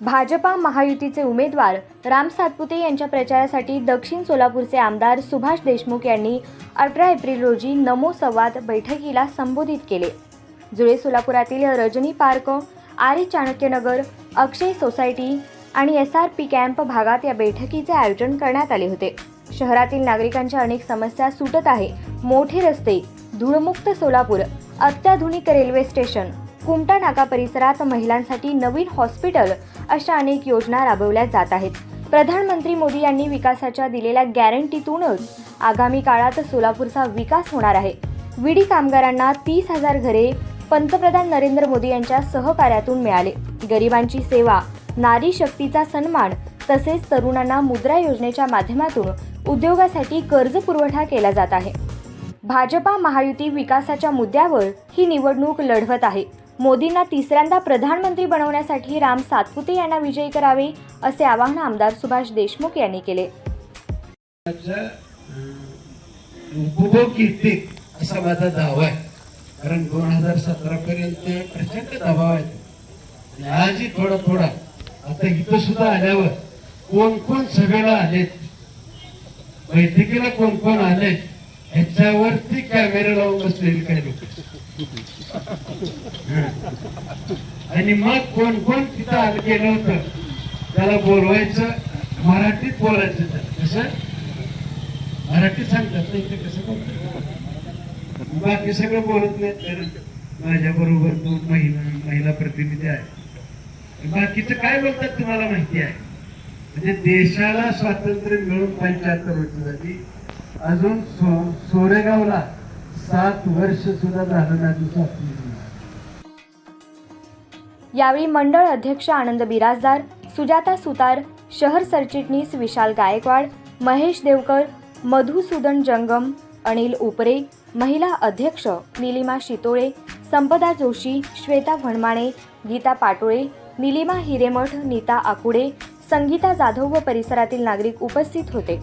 भाजपा महायुतीचे उमेदवार राम सातपुते यांच्या प्रचारासाठी दक्षिण सोलापूरचे आमदार सुभाष देशमुख यांनी अठरा एप्रिल रोजी नमो संवाद बैठकीला संबोधित केले. जुळे सोलापुरातील रजनी पार्क आर्य चाणक्यनगर अक्षय सोसायटी आणि एस आर पी कॅम्प भागात या बैठकीचे आयोजन करण्यात आले होते. शहरातील नागरिकांच्या अनेक समस्या सुटत आहे. मोठे रस्ते धूळमुक्त सोलापूर अत्याधुनिक रेल्वे स्टेशन कुमटा नाका परिसरात महिलांसाठी नवीन हॉस्पिटल अशा अनेक योजना राबवल्या जात आहेत. प्रधानमंत्री मोदी यांनी विकासाच्या दिलेल्या गॅरंटीतूनच आगामी काळात सोलापूरचा विकास होणार आहे. विडी कामगारांना तीस हजार घरे पंतप्रधान नरेंद्र मोदी यांच्या सहकार्यातून मिळाले. गरिबांची सेवा नारी शक्तीचा सन्मान तसेच तरुणांना मुद्रा योजनेच्या माध्यमातून उद्योगासाठी कर्ज पुरवठा केला जात आहे. भाजपा महायुती विकासाच्या मुद्द्यावर ही निवडणूक लढवत आहे. मोदींना तिसऱ्यांदा प्रधानमंत्री बनवण्यासाठी राम सातपुते यांना विजयी करावे असे आवाहन आमदार सुभाष देशमुख यांनी केले. असा माझा दावा आहे. कारण दोन हजार सतरा पर्यंत प्रचंड दबाव आहे आजही थोडा थोडा आता इथं सुद्धा आल्यावर कोण कोण सभेला आलेत बैठकीला कोण कोण आले? ह्याच्यावरती कॅमेरा लावून बसलेले काही लोक. आणि मग कोण कोण तिथं आलं गेलं होतं? त्याला बोलवायचं मराठीत बोलायचं त्याला. कसं? सांगतात ना इथे कसं बोलतात? बाकी सगळं बोलत नाही तर माझ्या बरोबर दोन महिला महिला प्रतिनिधी आहे. बाकीचं काय बोलतात तुम्हाला माहिती आहे? म्हणजे देशाला स्वातंत्र्य मिळून पंच्याहत्तर वर्ष झाली. अजून सो सोरेगावला सात वर्ष सुद्धा झालं नाही स्वातंत्र्य. यावेळी मंडळ अध्यक्ष आनंद बिराजदार सुजाता सुतार शहर सरचिटणीस विशाल गायकवाड महेश देवकर मधुसूदन जंगम अनिल उपरे महिला अध्यक्ष निलिमा शितोळे संपदा जोशी श्वेता भणमाणे गीता पाटोळे निलिमा हिरेमठ नीता आकुडे संगीता जाधव व परिसरातील नागरिक उपस्थित होते.